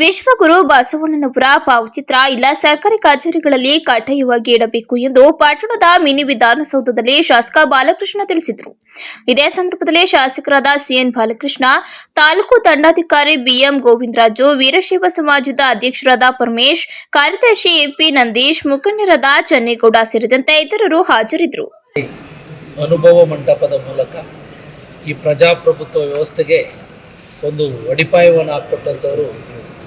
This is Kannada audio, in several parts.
ವಿಶ್ವಗುರು ಬಸವಣ್ಣನವರ ಭಾವಚಿತ್ರ ಇಲ್ಲ, ಸರ್ಕಾರಿ ಕಚೇರಿಗಳಲ್ಲಿ ಕಡ್ಡಾಯವಾಗಿ ಇಡಬೇಕು ಎಂದು ಪಟ್ಟಣದ ಮಿನಿ ವಿಧಾನಸೌಧದಲ್ಲಿ ಶಾಸಕ ಬಾಲಕೃಷ್ಣ ತಿಳಿಸಿದರು. ಇದೇ ಸಂದರ್ಭದಲ್ಲಿ ಶಾಸಕರಾದ ಸಿಎನ್ ಬಾಲಕೃಷ್ಣ, ತಾಲೂಕು ದಂಡಾಧಿಕಾರಿ ಬಿಎಂ ಗೋವಿಂದರಾಜು, ವೀರಶೈವ ಸಮಾಜದ ಅಧ್ಯಕ್ಷರಾದ ಪರಮೇಶ್, ಕಾರ್ಯದರ್ಶಿ ಎಪಿ ನಂದೀಶ್, ಮುಖಂಡರಾದ ಚನ್ನೇಗೌಡ ಸೇರಿದಂತೆ ಇತರರು ಹಾಜರಿದ್ದರು. ಅನುಭವ ಮಂಟಪದ ಮೂಲಕ ಈ ಪ್ರಜಾಪ್ರಭುತ್ವ ವ್ಯವಸ್ಥೆಗೆ ಒಂದು ಅಡಿಪಾಯವನ್ನು ಹಾಕ್ಕೊಟ್ಟಂಥವರು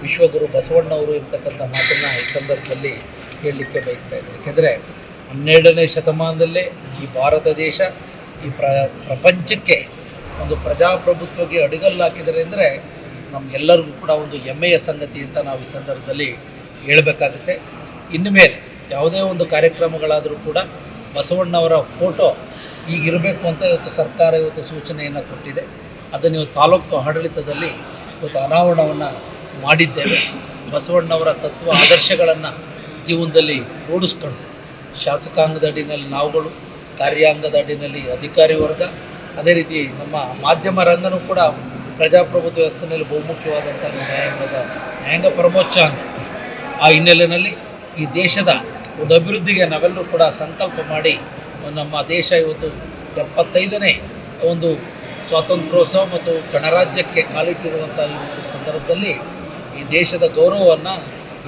ವಿಶ್ವಗುರು ಬಸವಣ್ಣವರು ಇರ್ತಕ್ಕಂಥ ಮಾತನ್ನು ಈ ಸಂದರ್ಭದಲ್ಲಿ ಹೇಳಲಿಕ್ಕೆ ಬಯಸ್ತಾ ಇದ್ದಾರೆ ಏಕೆಂದರೆ ಹನ್ನೆರಡನೇ ಶತಮಾನದಲ್ಲೇ ಈ ಭಾರತ ದೇಶ ಈ ಪ್ರ, ಪ್ರಪಂಚಕ್ಕೆ ಒಂದು ಪ್ರಜಾಪ್ರಭುತ್ವಕ್ಕೆ ಅಡಿಗಲ್ಲು ಹಾಕಿದರೆ ಅಂದರೆ ನಮಗೆಲ್ಲರಿಗೂ ಕೂಡ ಒಂದು ಹೆಮ್ಮೆಯ ಸಂಗತಿ ಅಂತ ನಾವು ಈ ಸಂದರ್ಭದಲ್ಲಿ ಹೇಳಬೇಕಾಗುತ್ತೆ. ಇನ್ನು ಮೇಲೆ ಯಾವುದೇ ಒಂದು ಕಾರ್ಯಕ್ರಮಗಳಾದರೂ ಕೂಡ ಬಸವಣ್ಣವರ ಫೋಟೋ ಈಗಿರಬೇಕು ಅಂತ ಇವತ್ತು ಸರ್ಕಾರ ಇವತ್ತು ಸೂಚನೆಯನ್ನು ಕೊಟ್ಟಿದೆ. ಅದನ್ನು ಇವತ್ತು ತಾಲೂಕು ಆಡಳಿತದಲ್ಲಿ ಇವತ್ತು ಅನಾವರಣವನ್ನು ಮಾಡಿದ್ದೇವೆ. ಬಸವಣ್ಣವರ ತತ್ವ, ಆದರ್ಶಗಳನ್ನು ಜೀವನದಲ್ಲಿ ರೂಢಿಸ್ಕೊಂಡು ಶಾಸಕಾಂಗದ ಅಡಿನಲ್ಲಿ ನಾವುಗಳು, ಕಾರ್ಯಾಂಗದ ಅಡಿನಲ್ಲಿ ಅಧಿಕಾರಿ ವರ್ಗ, ಅದೇ ರೀತಿ ನಮ್ಮ ಮಾಧ್ಯಮ ರಂಗನೂ ಕೂಡ ಪ್ರಜಾಪ್ರಭುತ್ವ ವ್ಯವಸ್ಥೆಯಲ್ಲಿ ಬಹುಮುಖ್ಯವಾದಂಥ ನ್ಯಾಯಾಂಗದ ನ್ಯಾಯಾಂಗ ಪರಮೋಚ್ಚ ಆ ಹಿನ್ನೆಲೆಯಲ್ಲಿ ಈ ದೇಶದ ಒಂದು ಅಭಿವೃದ್ಧಿಗೆ ನಾವೆಲ್ಲರೂ ಕೂಡ ಸಂಕಲ್ಪ ಮಾಡಿ ನಮ್ಮ ದೇಶ ಇವತ್ತು ಎಪ್ಪತ್ತೈದನೇ ಒಂದು ಸ್ವಾತಂತ್ರ್ಯೋತ್ಸವ ಮತ್ತು ಗಣರಾಜ್ಯಕ್ಕೆ ಕಾಲಿಟ್ಟಿರುವಂಥ ಒಂದು ಸಂದರ್ಭದಲ್ಲಿ ಈ ದೇಶದ ಗೌರವವನ್ನು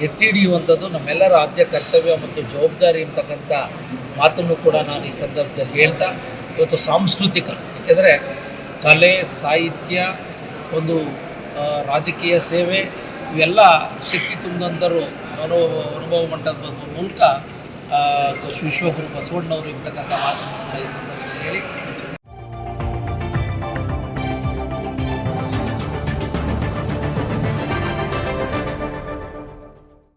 ಎತ್ತಿ ಹಿಡಿಯುವಂಥದ್ದು ನಮ್ಮೆಲ್ಲರ ಆದ್ಯ ಕರ್ತವ್ಯ ಮತ್ತು ಜವಾಬ್ದಾರಿ ಅಂತಕ್ಕಂಥ ಮಾತನ್ನು ಕೂಡ ನಾನು ಈ ಸಂದರ್ಭದಲ್ಲಿ ಹೇಳ್ತಾ, ಇವತ್ತು ಸಾಂಸ್ಕೃತಿಕ, ಏಕೆಂದರೆ ಕಲೆ, ಸಾಹಿತ್ಯ, ಒಂದು ರಾಜಕೀಯ ಸೇವೆ, ಇವೆಲ್ಲ ಶಕ್ತಿ ತುಂಬಂದರು ಅನುಭವ ಅನುಭವ ಮಂಟಪದ ಮೂಲಕ ವಿಶ್ವಗುರು ಬಸವಣ್ಣವರು ಇರ್ತಕ್ಕಂಥ ಮಾತನ್ನು ಕೂಡ ಈ ಸಂದರ್ಭದಲ್ಲಿ ಹೇಳಿ.